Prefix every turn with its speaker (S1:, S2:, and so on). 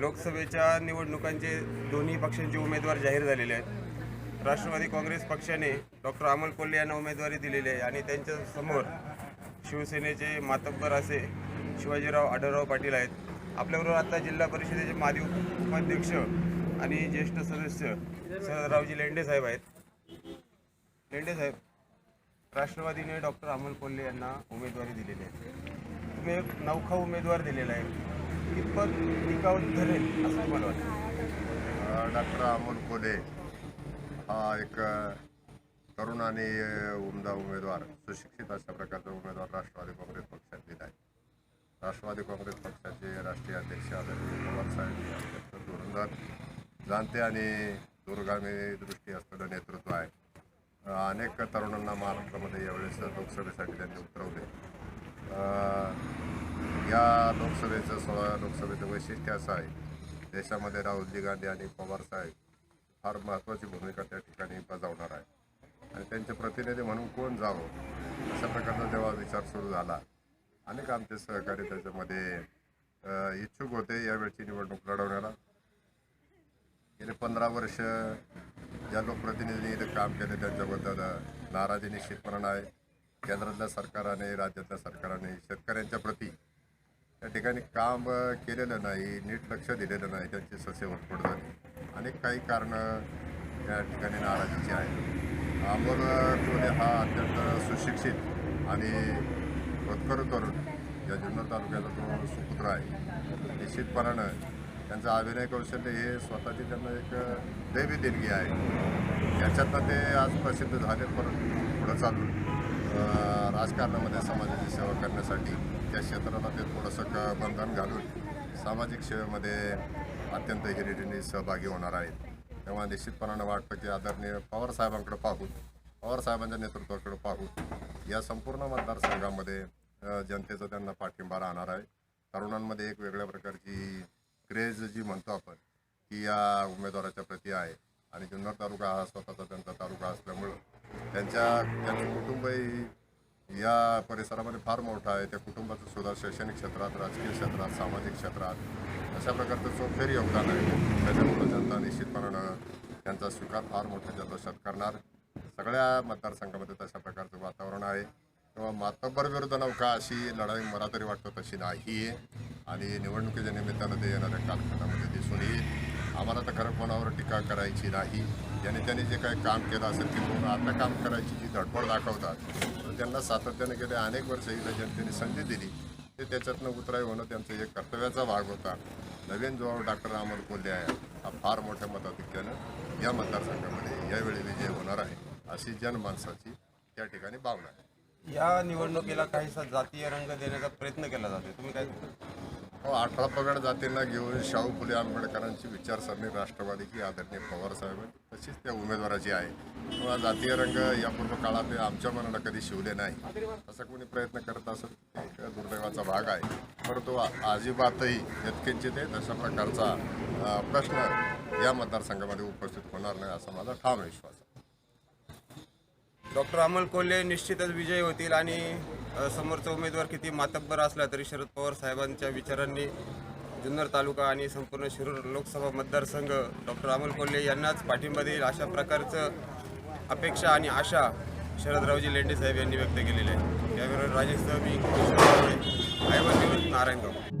S1: लोकसभेच्या निवडणुकांचे दोन्ही पक्षांचे उमेदवार जाहीर झालेले आहेत. राष्ट्रवादी काँग्रेस पक्षाने डॉक्टर अमोल कोल्हे यांना उमेदवारी दिलेली आहे आणि त्यांच्यासमोर शिवसेनेचे मातब्बर असे शिवाजीराव आढळराव पाटील आहेत. आपल्याबरोबर आता जिल्हा परिषदेचे माजी उपाध्यक्ष आणि ज्येष्ठ सदस्य शरदरावजी लेंडे साहेब आहेत. लेंडे साहेब राष्ट्रवादीने डॉक्टर अमोल कोल्हे यांना उमेदवारी दिलेली आहे. तुम्ही एक नौखा उमेदवार दिलेला आहे. कितपत टिकाऊ धरेल असं तुम्हाला वाटतं?
S2: डॉक्टर अमोल कोले हा एक तरुण आणि उमदा उमेदवार सुशिक्षित अशा प्रकारचा उमेदवार राष्ट्रवादी काँग्रेस पक्षात दिला आहे. राष्ट्रवादी काँग्रेस पक्षाचे राष्ट्रीय अध्यक्ष आदरणीय पवारसाहेब अत्यंत जाणते आणि दूरगामी दृष्टी असलेलं नेतृत्व आहे. अनेक तरुणांना महाराष्ट्रामध्ये यावेळेस लोकसभेसाठी त्यांनी उतरवले. या लोकसभेचं सोळा लोकसभेचं वैशिष्ट्य असं आहे. देशामध्ये राहुलजी गांधी आणि पवार साहेब फार महत्त्वाची भूमिका त्या ठिकाणी बजावणार आहे आणि त्यांचे प्रतिनिधी म्हणून कोण जावं अशा प्रकारचा जेव्हा विचार सुरू झाला अनेक आमचे सहकारी त्याच्यामध्ये इच्छुक होते यावेळची निवडणूक लढवण्याला. गेले पंधरा वर्ष ज्या लोकप्रतिनिधींनी इथे काम केले त्यांच्याबद्दल नाराजी निश्चितपणा आहे केंद्रातल्या सरकाराने राज्यातल्या सरकाराने शेतकऱ्यांच्या प्रती त्या ठिकाणी काम केलेलं नाही नीट लक्ष दिलेलं नाही त्यांची ससेवर पड झाली अनेक काही कारणं त्या ठिकाणी नाराजीची आहेत. अमोल कोल्हे हा अत्यंत सुशिक्षित आणि होतकरू तरुण या जुन्नर तालुक्याचा तो सुपुत्र आहे. निश्चितपणानं त्यांचं अभिनय कौशल्य हे स्वतःची त्यांना एक दैवी देणगी आहे. त्याच्यातनं ते आज प्रसिद्ध झाले परंतु पुढं चालून राजकारणामध्ये समाजाची सेवा करण्यासाठी त्या क्षेत्राला ते थोडंसं क बंधन घालून सामाजिक सेवेमध्ये अत्यंत हिरिटीने सहभागी होणार आहेत. तेव्हा निश्चितपणानं वाटतं की आदरणीय पवारसाहेबांकडे पाहू पवारसाहेबांच्या पवार साहेबांच्या नेतृत्वाकडे पाहू या संपूर्ण मतदारसंघामध्ये जनतेचा त्यांना पाठिंबा राहणार आहे. तरुणांमध्ये एक वेगळ्या प्रकारची क्रेज जी म्हणतो आपण की या उमेदवाराच्या प्रती आहे. आणि जुन्नर तालुका हा स्वतःचा त्यांचा तालुका असल्यामुळं त्यांच्या त्यांचे कुटुंबही या परिसरामध्ये फार मोठं आहे. त्या कुटुंबाचं सुद्धा शैक्षणिक क्षेत्रात राजकीय क्षेत्रात सामाजिक क्षेत्रात अशा प्रकारचं चोखेर योगदान आहे. त्याच्यामुळं जनता निश्चितपणानं त्यांचा स्वीकार फार मोठ्या जल्लोषात करणार. सगळ्या मतदारसंघामध्ये तशा प्रकारचं वातावरण आहे. किंवा मातब्बर विरुद्ध नौका अशी लढाई मला तरी वाटतं तशी नाही आहे आणि निवडणुकीच्या निमित्तानं ते येणाऱ्या कालखंडामध्ये दिसून येईल. आम्हाला तर खरं कोणावर टीका करायची नाही. ज्याने त्यांनी जे काही काम केलं असेल की आता काम करायची जी धडपड दाखवतात तर त्यांना सातत्याने गेले अनेक वर्ष इथं जनतेने संधी दिली. ते त्याच्यातनं उतराई होणं त्यांचं एक कर्तव्याचा भाग होता. नवीन जो डॉक्टर अमोल कोल्हे आहे. हा फार मोठ्या मताधिक्यानं या मतदारसंघामध्ये यावेळी विजय होणार आहे अशी जनमानसाची त्या ठिकाणी भावना आहे.
S1: या निवडणुकीला काहीसा जातीय रंग देण्याचा प्रयत्न केला जातो तुम्ही काय
S2: हो अठरा पगड जातींना घेऊन शाहू फुले आंबेडकरांची विचारसरणी राष्ट्रवादीची आदरणीय पवार साहेब तशीच त्या उमेदवाराची आहे. किंवा जातीय रंग यापूर्व काळात आमच्या मनाला कधी शिवले नाही. असा कोणी प्रयत्न करत असत एक दुर्दैवाचा भाग आहे. परंतु अजिबातही यत्किंचित आहे तशा प्रकारचा प्रश्न या मतदारसंघामध्ये उपस्थित होणार नाही असा माझा ठाम विश्वास आहे.
S1: डॉक्टर अमोल कोल्हे निश्चितच विजयी होतील आणि समोरचा उमेदवार किती मातब्बर असला तरी शरद पवार साहेबांच्या विचारांनी जुन्नर तालुका आणि संपूर्ण शिरूर लोकसभा मतदारसंघ डॉक्टर अमोल कोल्हे यांनाच पाठिंबा देईल अशा प्रकारचं अपेक्षा आणि आशा शरदरावजी लेंडे साहेब यांनी व्यक्त केलेली आहे. याबरोबर राजेश मी आय नारायण न्यूज नारायणगाव.